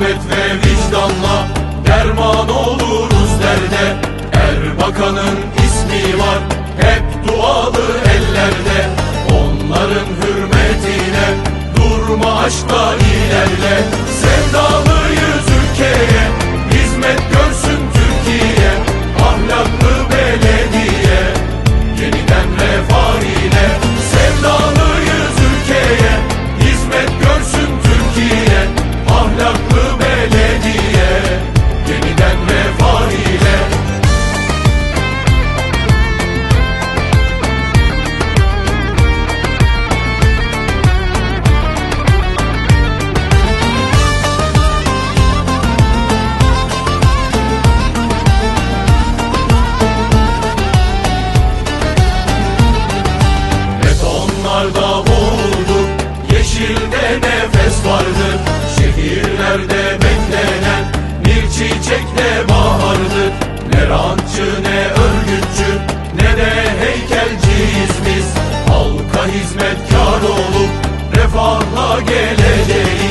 merhamet ve vicdanla derman oluruz derde. Erbakan'ın ismi var hep dualı ellerde. Onların hürmetine durma aşkla ilerle. Sevdalı nefes vardı Şehirlerde beklenen Bir çiçekle bahardık Ne rantçı ne örgütçü Ne de heykelciyiz biz. Halka hizmetkar olup Refahla geleceğiz